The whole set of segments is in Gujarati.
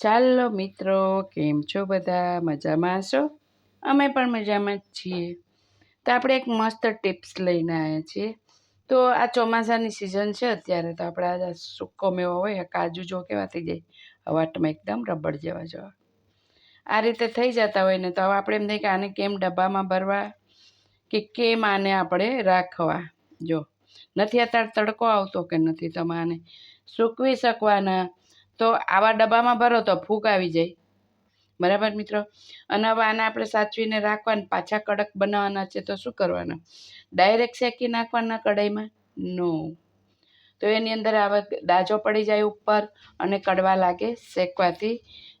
ચાલો મિત્રો, કેમ છો બધા? મજામાં છો અમે પણ મજામાં જ છીએ. તો આપણે એક મસ્ત ટિપ્સ લઈને આવ્યા છીએ. તો આ ચોમાસાની સિઝન છે અત્યારે, તો આપણા સૂકો મેવો હોય, કાજુ જો કેવા થઈ જાય હવાટમાં એકદમ રબડ જેવા જેવા. આ રીતે થઈ જતા હોય ને, તો હવે આપણે એમ થાય કે આને કેમ ડબ્બામાં ભરવા કે કેમ આને આપણે રાખવા? જો, નથી અત્યારે તડકો આવતો કે નથી તમારે સૂકવી શકવાના તો આવા ડબ્બામાં ભરો તો ફૂગ આવી જાય. બરાબર મિત્રો? અને હવે આને આપણે સાચવીને રાખવાના, પાછા કડક બનાવવાના છે તો શું કરવાના? ડાયરેક્ટ શેકી નાખવાના કઢાઈમાં? નો તો એની અંદર આવા દાજો પડી જાય ઉપર અને કડવા લાગે શેકવાથી.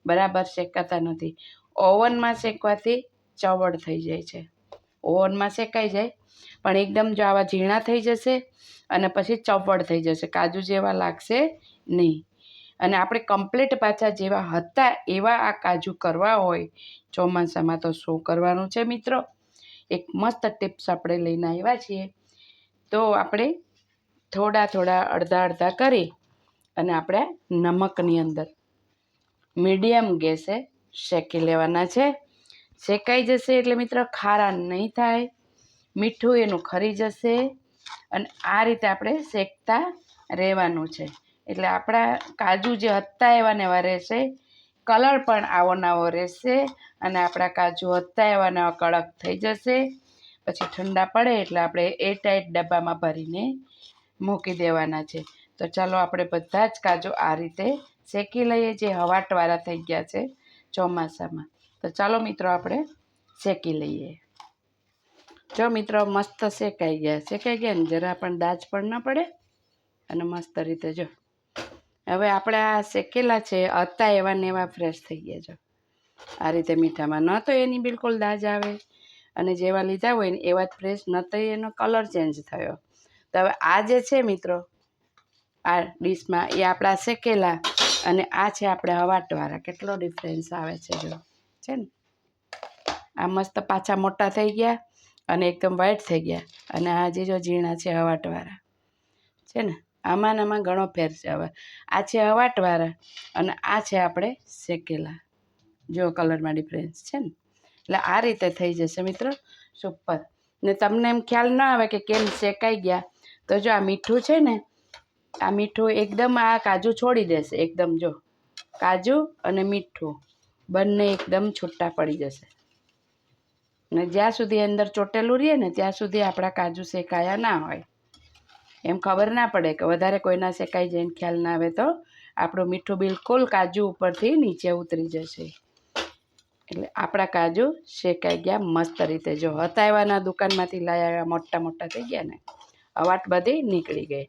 બરાબર, શેકાતા નથી. ઓવનમાં શેકવાથી ચવડ થઈ જાય છે. ઓવનમાં શેકાઈ જાય, પણ એકદમ જો આવા ઝીણા થઈ જશે અને પછી ચવડ થઈ જશે, કાજુ જેવા લાગશે નહીં. અને આપણે કમ્પ્લીટ પાછા જેવા હતા એવા આ કાજુ કરવા હોય, ચોમાસામાં તો શું કરવાનું છે મિત્રો? એક મસ્ત ટિપ્સ આપણે લઈને આવ્યા છીએ. તો આપણે થોડા થોડા અડધા અડધા કરી અને આપણે નમકની અંદર મીડિયમ ગેસે શેકી લેવાના છે. શેકાઈ જશે એટલે મિત્રો ખારા નહીં થાય, મીઠું એનું ખરી જશે અને આ રીતે આપણે શેકતા રહેવાનું છે. એટલે આપણા કાજુ જે હતા એવા ને એવા રહેશે, કલર પણ આવો નવો રહેશે અને આપણા કાજુ હતા એવા નવા કડક થઈ જશે. પછી ઠંડા પડે એટલે આપણે એ ટાઈટ ડબ્બામાં ભરીને મૂકી દેવાના છે. તો ચાલો આપણે બધા જ કાજુ આ રીતે શેકી લઈએ જે હવાટવાળા થઈ ગયા છે ચોમાસામાં. તો ચાલો મિત્રો આપણે શેકી લઈએ. જો મિત્રો મસ્ત શેકાઈ ગયા. શેકાઈ ગયા ને જરા પણ દાજ પણ ન પડે. અને મસ્ત રીતે જો હવે આપણે આ શેકેલા છે હતા એવા ને એવા ફ્રેશ થઈ ગયા છે આ રીતે મીઠામાં ન તો એની બિલકુલ દાજ આવે. અને જેવા લીધા હોય ને એવા જ ફ્રેશ ન તો એનો કલર ચેન્જ થયો. તો હવે આ જે છે મિત્રો, આ ડીશમાં એ આપણા શેકેલા અને આ છે આપણે હવાટવાળા. કેટલો ડિફરન્સ આવે છે જો. છે ને? આ મસ્ત પાછા મોટા થઈ ગયા અને એકદમ વાઈટ થઈ ગયા. અને આ જે જો ઝીણા છે હવાટવાળા. છે ને? આમાં આમાં ઘણો ફેર છે હવે. આ છે હવાટવાળા અને આ છે આપણે શેકેલા. જો કલરમાં ડિફરન્સ છે ને. એટલે આ રીતે થઈ જશે મિત્રો. સુપર. ને તમને એમ ખ્યાલ ના આવે કે કેમ શેકાઈ ગયા. તો જો આ મીઠું છે ને, આ મીઠું એકદમ આ કાજુ છોડી દેશે. એકદમ જો. કાજુ અને મીઠું. બંને એકદમ છૂટા પડી જશે. ને જ્યાં સુધી અંદર ચોટેલું રહીએ ને, ત્યાં સુધી આપણા કાજુ શેકાયા ના હોય. એમ ખબર ના પડે કે વધારે કોઈના શેકાઈ જાય ખ્યાલ ના આવે તો આપણું મીઠું બિલકુલ કાજુ ઉપરથી નીચે ઉતરી જશે. એટલે આપણા કાજુ શેકાઈ ગયા મસ્ત રીતે. જો હતા એવાના દુકાનમાંથી લાયા મોટા મોટા થઈ ગયા ને, અવાટ બધી નીકળી ગઈ.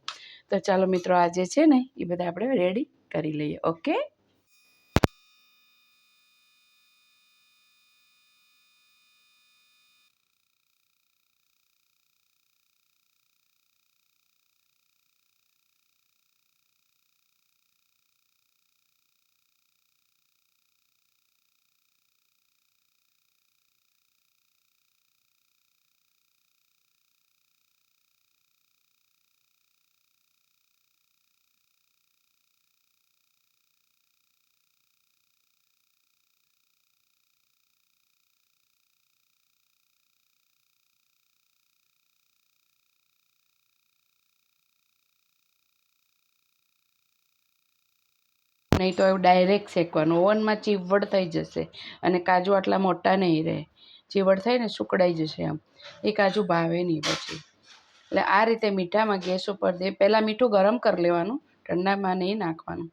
તો ચાલો મિત્રો આજે છે ને, એ બધા આપણે રેડી કરી લઈએ. ઓકે નહીં તો એવું ડાયરેક્ટ શેકવાનું. ઓવનમાં ચીવડ થઈ જશે અને કાજુ આટલા મોટા નહીં રહે. ચીવડ થઈને સુકડાઈ જશે આમ. એ કાજુ ભાવે નહીં પછી. એટલે આ રીતે મીઠામાં ગેસ ઉપર દે. પહેલાં મીઠું ગરમ કરી લેવાનું, ઠંડામાં નહીં નાખવાનું.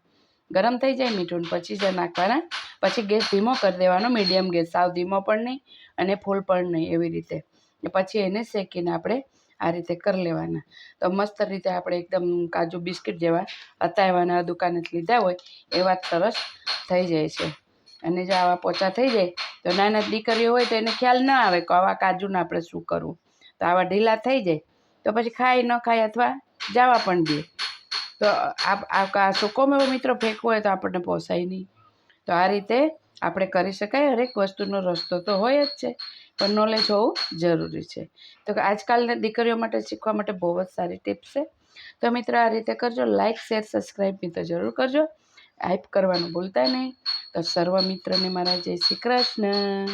ગરમ થઈ જાય મીઠું પછી જ નાખવાના. પછી ગેસ ધીમો કરી દેવાનો, મીડિયમ ગેસ. સાવ ધીમો પણ નહીં અને ફૂલ પણ નહીં એવી રીતે. પછી એને શેકીને આપણે આ રીતે કરી લેવાના. તો મસ્ત રીતે આપણે એકદમ કાજુ બિસ્કિટ જેવા અતાવવાના દુકાનેથી લીધા હોય એવા સરસ થઈ જાય છે. અને જો આવા પોચા થઈ જાય તો નાના દીકરીઓ હોય તો એને ખ્યાલ ના આવે કે આવા કાજુને આપણે શું કરવું. તો આવા ઢીલા થઈ જાય તો પછી ખાય ન ખાય અથવા જવા પણ દે. તો આ સૂકો મિત્રો ફેંકવો હોય તો આપણને પોસાય નહીં. તો આ રીતે આપણે કરી શકાય, હરેક વસ્તુનો રસ્તો તો હોય જ છે, પણ નોલેજ હોવું જરૂરી છે. તો આજકાલની દીકરીઓ માટે શીખવા માટે બહુ જ સારી ટિપ્સ છે. તો મિત્ર, આ રીતે કરજો. લાઇક શેર સબસ્ક્રાઈબ મિત્ર જરૂર કરજો. હાઇપ કરવાનું ભૂલતા નહીં. તો સર્વ મિત્રને મારા જય શ્રી કૃષ્ણ.